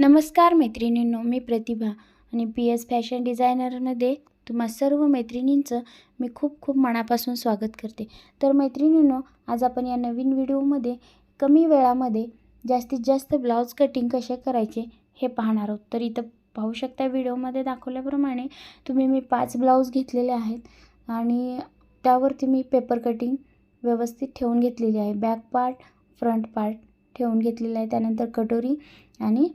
नमस्कार मैत्रिणींनो मी प्रतिभा आणि पी एस फॅशन डिझायनरमध्ये तुम्हा सर्व मैत्रिणींचं मी खूप खूप मनापासून स्वागत करते. तर मैत्रिणींनो आज आपण या नवीन व्हिडिओमध्ये कमी वेळामध्ये जास्तीत जास्त ब्लाऊज कटिंग कसे करायचे हे पाहणार आहोत. तर इथं पाहू शकता व्हिडिओमध्ये दाखवल्याप्रमाणे तुम्ही मी पाच ब्लाऊज घेतलेले आहेत आणि त्यावरती मी पेपर कटिंग व्यवस्थित ठेवून घेतलेली आहे. बॅक पार्ट फ्रंट पार्ट ठेवून घेतलेला आहे. त्यानंतर कटोरी आणि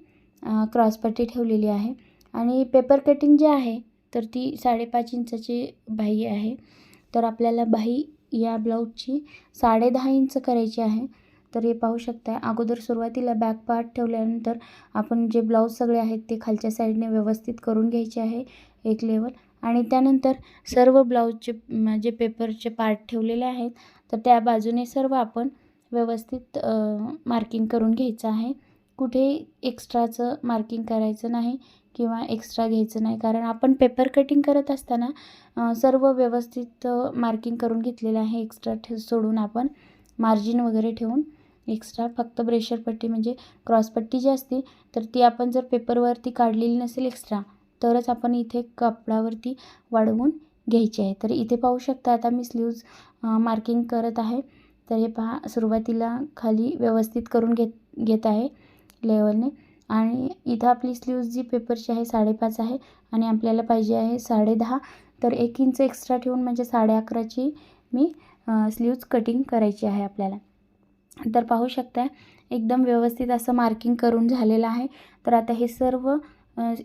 क्रॉसपट्टी ठेवलेली आहे. आणि पेपर कटिंग जे आहे तर ती साडेपाच इंचाची बाही आहे. तर आपल्याला बाही या ब्लाऊजची साडे दहा इंच करायची आहे. तर हे पाहू शकता अगोदर सुरुवातीला बॅक पार्ट ठेवल्यानंतर आपण जे ब्लाऊज सगळे आहेत ते खालच्या साईडने व्यवस्थित करून घ्यायचे आहे एक लेवल आणि त्यानंतर सर्व ब्लाऊजचे जे पेपरचे पार्ट ठेवलेले आहेत तर त्या बाजूने सर्व आपण व्यवस्थित मार्किंग करून घ्यायचं आहे. कुठेही एक्स्ट्राचं मार्किंग करायचं नाही किंवा एक्स्ट्रा घ्यायचं नाही. कारण आपण पेपर कटिंग करत असताना सर्व व्यवस्थित मार्किंग करून घेतलेलं आहे एक्स्ट्रा ठे सोडून आपण मार्जिन वगैरे ठेवून एक्स्ट्रा फक्त ब्रेशर पट्टी म्हणजे क्रॉसपट्टी जी असते तर ती आपण जर पेपरवरती काढलेली नसेल एक्स्ट्रा तरच आपण इथे कपडावरती वाढवून घ्यायची आहे. तर इथे पाहू शकता आता मी स्लीव्ज मार्किंग करत आहे. तर हे पहा सुरुवातीला खाली व्यवस्थित करून घेत घेत आहे. लेवलने आणि इथं आपली स्लीव्ज जी पेपरची आहे साडेपाच आहे आणि आपल्याला पाहिजे आहे साडेदहा. तर एक इंच एक्स्ट्रा ठेवून म्हणजे साडे अकराची मी स्लीव्ज कटिंग करायची आहे आपल्याला. तर पाहू शकता एकदम व्यवस्थित असं मार्किंग करून झालेलं आहे. तर आता हे सर्व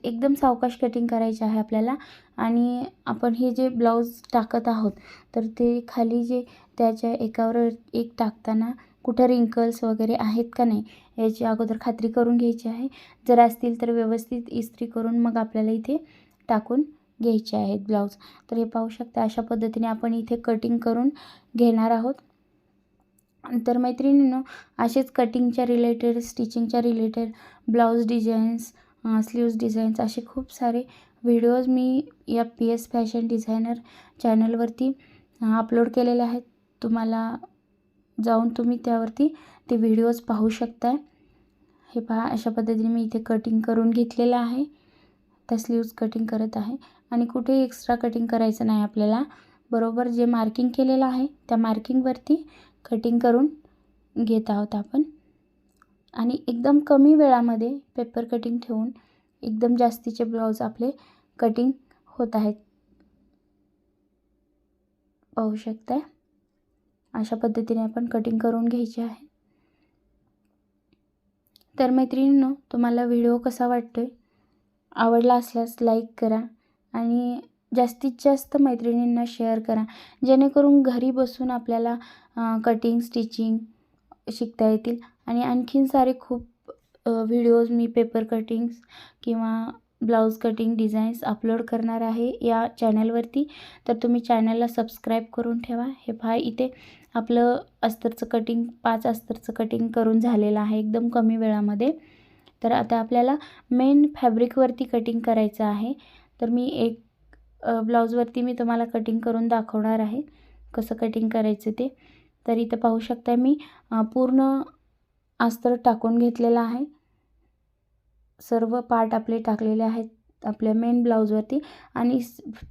एकदम सावकाश कटिंग करायचे आहे आपल्याला. आणि आपण हे जे ब्लाऊज टाकत आहोत तर ते खाली जे त्याच्या एकावर एक टाकताना कुठं रिंकल्स वगैरे आहेत का नाही याची अगोदर खात्री करून घ्यायची आहे. जर असतील तर व्यवस्थित इस्त्री करून मग आपल्याला इथे टाकून घ्यायचे आहेत ब्लाऊज तर हे पाहू शकता अशा पद्धतीने आपण इथे कटिंग करून घेणार आहोत. तर मैत्रिणींनो असेच कटिंगच्या related स्टिचिंगच्या related blouse designs sleeves designs असे खूप सारे व्हिडिओज मी या पी एस फॅशन डिझायनर चॅनलवरती अपलोड केलेले आहेत. तुम्हाला जाऊन तुम्ही त्यावरती ते व्हिडिओज पाहू शकताय. हे पहा अशा पद्धतीने मी इथे कटिंग करून घेतलेलं आहे. त्या स्लीव्ज कटिंग करत आहे. आणि कुठेही एक्स्ट्रा कटिंग करायचं नाही आपल्याला. बरोबर जे मार्किंग केलेलं आहे त्या मार्किंगवरती कटिंग करून घेत आहोत आपण. आणि एकदम कमी वेळामध्ये पेपर कटिंग ठेवून एकदम जास्तीचे ब्लाऊज आपले कटिंग होत आहेत. पाहू शकताय? अशा पद्धतीने आपण कटिंग करून घ्यायची आहे. तर मैत्रिणींनो तुम्हाला व्हिडिओ कसा वाटतो आहे आवडला असल्यास लाईक करा आणि जास्तीत जास्त मैत्रिणींना शेअर करा. जेणेकरून घरी बसून आपल्याला कटिंग स्टिचिंग शिकता येतील आणि आणखीन सारे खूप व्हिडिओज मी पेपर कटिंग्स किंवा ब्लाऊज कटिंग डिझाईन्स अपलोड करणार आहे या चॅनलवरती तर तुम्ही चॅनलला सबस्क्राईब करून ठेवा. हे पहा इथे आपलं अस्तरचं कटिंग पाच अस्तरचं कटिंग करून झालेलं आहे एकदम कमी वेळामध्ये. तर आता आपल्याला मेन फॅब्रिकवरती कटिंग करायचं आहे. तर मी एक ब्लाऊजवरती मी तुम्हाला कटिंग करून दाखवणार आहे कसं कटिंग करायचं ते. तर इथं पाहू शकता मी पूर्ण अस्तर टाकून घेतलेलं आहे. सर्व पार्ट आपले टाकलेले आहेत. आपल्या मेन ब्लाऊजवरती आणि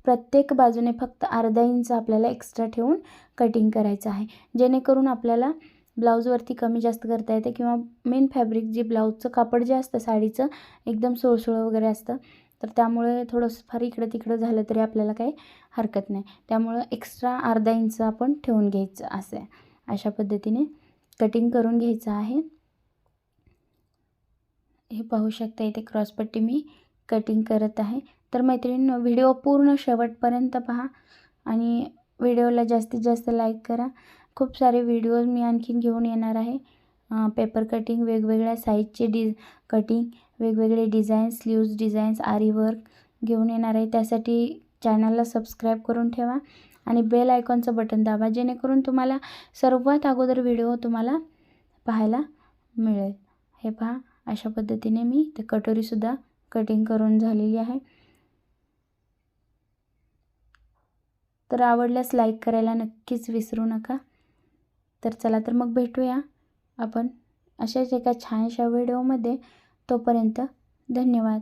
प्रत्येक बाजूने फक्त अर्धा इंच आपल्याला एक्स्ट्रा ठेवून कटिंग करायचं आहे. जेणेकरून आपल्याला ब्लाऊजवरती कमी जास्त करता येते किंवा मेन फॅब्रिक जे ब्लाऊजचं कापड जे असतं साडीचं एकदम सोळसोळं वगैरे असतं तर त्यामुळे थोडंसं फार इकडं तिकडं झालं तरी आपल्याला काही हरकत नाही. त्यामुळं एक्स्ट्रा अर्धा इंच आपण ठेवून घ्यायचं असं. आहे अशा पद्धतीने कटिंग करून घ्यायचं आहे. हे पाहू शकता इथे क्रॉसपट्टी मी कटिंग करत आहे. तर मैत्रिणींनो व्हिडिओ पूर्ण शेवटपर्यंत पहा आणि व्हिडिओला जास्तीत जास्त लाईक करा. खूप सारे व्हिडिओज मी आणखीन घेऊन येणार आहे. पेपर कटिंग वेगवेगळ्या साईजचे डि कटिंग वेगवेगळे designs sleeves designs aari work घेऊन येणार आहे. त्यासाठी चॅनलला सबस्क्राईब करून ठेवा आणि बेल आयकॉनचं बटन दाबा जेणेकरून तुम्हाला सर्वात अगोदर व्हिडिओ तुम्हाला पाहायला मिळेल. हे पहा अशा पद्धतीने मी ते कटोरीसुद्धा कटिंग करून झालेली आहे. तर आवडल्यास लाईक करायला नक्कीच विसरू नका. तर चला तर मग भेटूया आपण अशाच एका छानशा व्हिडिओमध्ये तोपर्यंत धन्यवाद.